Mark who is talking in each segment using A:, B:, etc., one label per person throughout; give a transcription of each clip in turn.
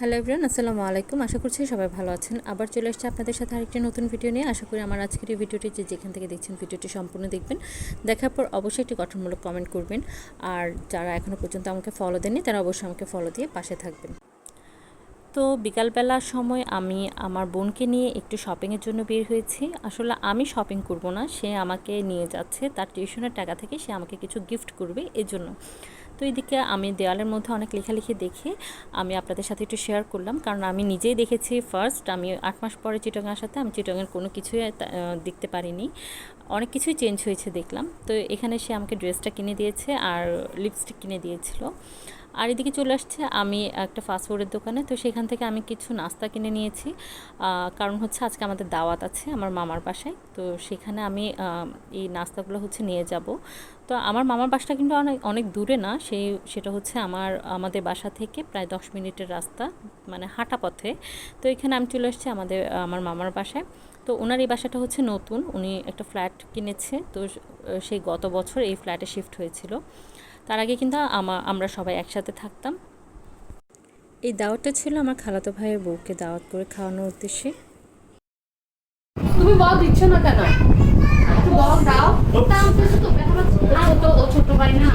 A: Hello everyone আসসালামু আলাইকুম। আশা করছি সবাই ভালো আছেন। আবার চলে এসেছে আপনাদের সাথে আরেকটি নতুন ভিডিও নিয়ে। আশা করি আমার আজকের এই ভিডিওটি যে যেখান থেকে দেখছেন ভিডিওটি সম্পূর্ণ দেখবেন। দেখার পর অবশ্যই একটি গঠনমূলক কমেন্ট করবেন। আর যারা এখনও পর্যন্ত আমাকে ফলো দেননি, তারা অবশ্যই আমাকে ফলো দিয়ে পাশে থাকবেন। তো বিকালবেলার সময় আমি আমার বোনকে নিয়ে একটু শপিংয়ের জন্য বের হয়েছি। আসলে আমি শপিং করব না, সে আমাকে নিয়ে যাচ্ছে। তার টিউশনের টাকা থেকে সে আমাকে কিছু গিফট করবে, এজন্য। তো এদিকে আমি দেওয়ালের মধ্যে অনেক লেখালেখি দেখে আমি আপনাদের সাথে একটু শেয়ার করলাম। কারণ আমি নিজেই দেখেছি ফার্স্ট আমি আট মাস পরে চিটং সাথে, আমি চিটংয়ের কোনো কিছুই দেখতে পারিনি। অনেক কিছুই চেঞ্জ হয়েছে দেখলাম। তো এখানে সে আমাকে ড্রেসটা কিনে দিয়েছে আর লিপস্টিক কিনে দিয়েছিল। আর এদিকে চলে আসছে, আমি একটা ফাস্টফুডের দোকানে। তো সেখান থেকে আমি কিছু নাস্তা কিনে নিয়েছি। কারণ হচ্ছে আজকে আমাদের দাওয়াত আছে আমার মামার বাসায়। তো সেখানে আমি এই নাস্তাগুলো হচ্ছে নিয়ে যাব। তো আমার মামার বাসাটা কিন্তু অনেক অনেক দূরে না। সেই, সেটা হচ্ছে আমার, আমাদের বাসা থেকে প্রায় দশ মিনিটের রাস্তা মানে হাঁটা পথে। তো এখানে আমি চলে আসছি আমাদের, আমার মামার বাসায়। তো ওনার এই বাসাটা হচ্ছে নতুন। উনি একটা ফ্ল্যাট কিনেছে। তো সেই গত বছর এই ফ্ল্যাটে শিফট হয়েছিল। তার আগে কিন্তু আমরা সবাই একসাথে থাকতাম। এই দাওয়াতটা ছিল আমার খালাতো ভাইয়ের বউকে দাওয়াত করে খাওয়ানোর উদ্দেশ্যে।
B: তুমি বল দিচ্ছ না কেন? একটু বল দাও। দাও তো তো ছোট ভাই না।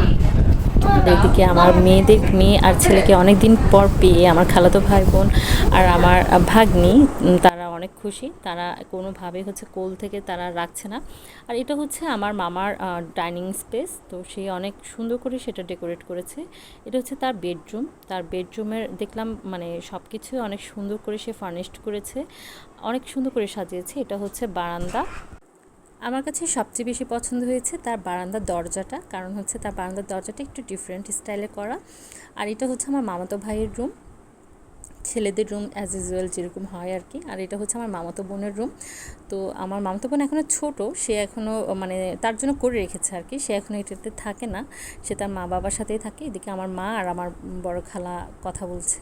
A: এদিকে আমার মেয়েদের মেয়ে আর ছেলেকে অনেক দিন পর পেয়ে আমার খালাতো ভাই বোন আর আমার ভাগ্নি অনেক খুশি। তারা কোনোভাবে হচ্ছে কোল থেকে তারা রাখছে না। আর এটা হচ্ছে আমার মামার ডাইনিং স্পেস। তো সে অনেক সুন্দর করে সেটা ডেকোরেট করেছে। এটা হচ্ছে তার বেডরুম। তার বেডরুমের দেখলাম মানে সব কিছুই অনেক সুন্দর করে সে ফার্নিশড করেছে। অনেক সুন্দর করে সাজিয়েছে। এটা হচ্ছে বারান্দা। আমার কাছে সবচেয়ে বেশি পছন্দ হয়েছে তার বারান্দার দরজাটা। কারণ হচ্ছে তার বারান্দার দরজাটা একটু ডিফারেন্ট স্টাইলে করা। আর এটা হচ্ছে আমার মামাতো ভাইয়ের রুম ছেলেদের রুম অ্যাজ ইউজুয়াল যেরকম হয় আর কি। আর এটা হচ্ছে আমার মামাতো বোনের রুম তো আমার মামাতো বোন এখনও ছোট, সে এখনও মানে তার জন্য করে রেখেছে আর কি। সে এখনও এটাতে থাকে না, সে তার মা বাবার সাথেই থাকে। এদিকে আমার মা আর আমার বড় খালা কথা বলছে।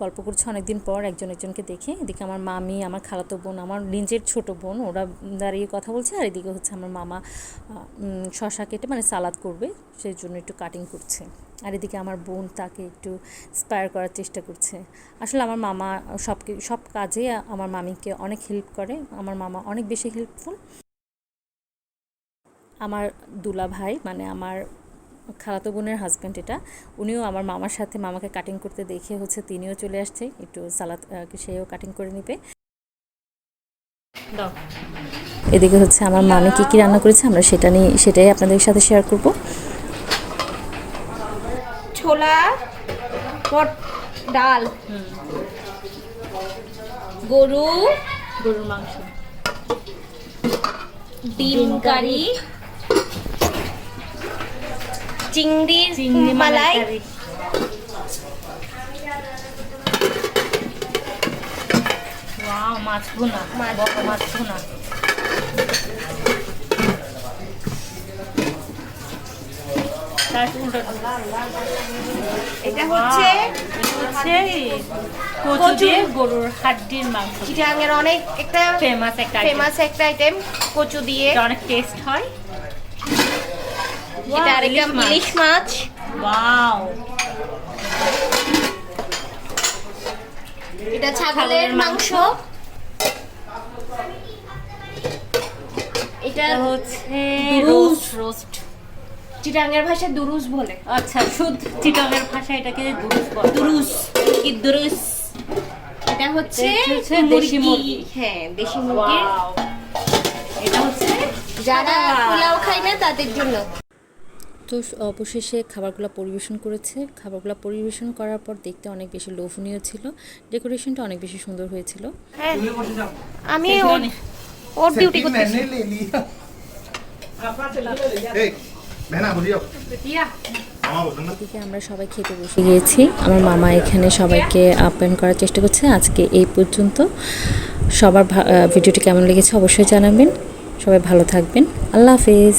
A: গল্প করছে অনেকদিন পর একজন একজনকে দেখে। এদিকে আমার মামি, আমার খালাতো বোন, আমার নিজের ছোট বোন, ওরা দাঁড়িয়ে কথা বলছে। আর এদিকে হচ্ছে আমার মামা শশা কেটে মানে সালাদ করবে। সেই জন্য একটু কাটিং করছে। আর এদিকে আমার বোন তাকে একটু স্পায়ার করার চেষ্টা করছে। আসলে আমার মামা সব সব কাজে আমার মামিকে অনেক হেল্প করে। আমার মামা অনেক বেশি হেল্পফুল আমার দুলা ভাই মানে আমার খালাতো বোনের হাজব্যান্ড এটা উনিও আমার মামার সাথে মামাকে কাটিং করতে দেখে হচ্ছে তিনিও চলে আসছে। একটু সালাদ সেও কাটিং করে নিবে। এদিকে হচ্ছে আমার মামি কী কী রান্না করেছে আমরা সেটা নিয়ে সেটাই আপনাদের সাথে শেয়ার করব।
C: ছোলা পট ডাল। গরু
A: গরুর মাংস।
C: ডিম কারি। চিংড়ি মালাই।
A: মাছ ভুনা
C: মাছ।
A: ভুনা
C: এটা হচ্ছে
A: হচ্ছে কচু দিয়ে গরুর হাড্ডির মাংস।
C: চিটাঙের অনেক একটা
A: ফেমাস একটা
C: ফেমাস একটা আইটেম কচু দিয়ে।
A: অনেক টেস্ট হয়।
C: এটা আরেকটা
A: ইলিশ মাছ। ওয়াও
C: এটা ছাগলের
A: মাংস।
C: এটা
A: হচ্ছে রোস্ট। রোস্ট।
C: চিটাঙ্গের ভাষায় দুরুস বলে।
A: আচ্ছা সুদ চিটাঙ্গের ভাষা এটাকে দুরুস বলে।
C: দুরুস। কি দুরুস? এটা হচ্ছে
A: দেশি মুরগি।
C: হ্যাঁ দেশি
A: মুরগি। এটা হচ্ছে
C: যারা পোলাও খায় না তাদের জন্য।
A: তো অবশেষে খাবারগুলো পরিবেশন করেছে। খাবারগুলো পরিবেশন করার পর দেখতে অনেক বেশি লোভনীয় ছিল। ডেকোরেশনটা অনেক বেশি সুন্দর হয়েছিল।
C: হ্যাঁ, আমি ওর ডিউটি করতেছি।
A: আমরা সবাই খেতে বসে গিয়েছি। আমার মামা এখানে সবাইকে আপ্যায়ন করার চেষ্টা করছে। আজকে এই পর্যন্ত। সবার ভিডিওটি কেমন লেগেছে অবশ্যই জানাবেন। সবাই ভালো থাকবেন। আল্লাহ হাফিজ।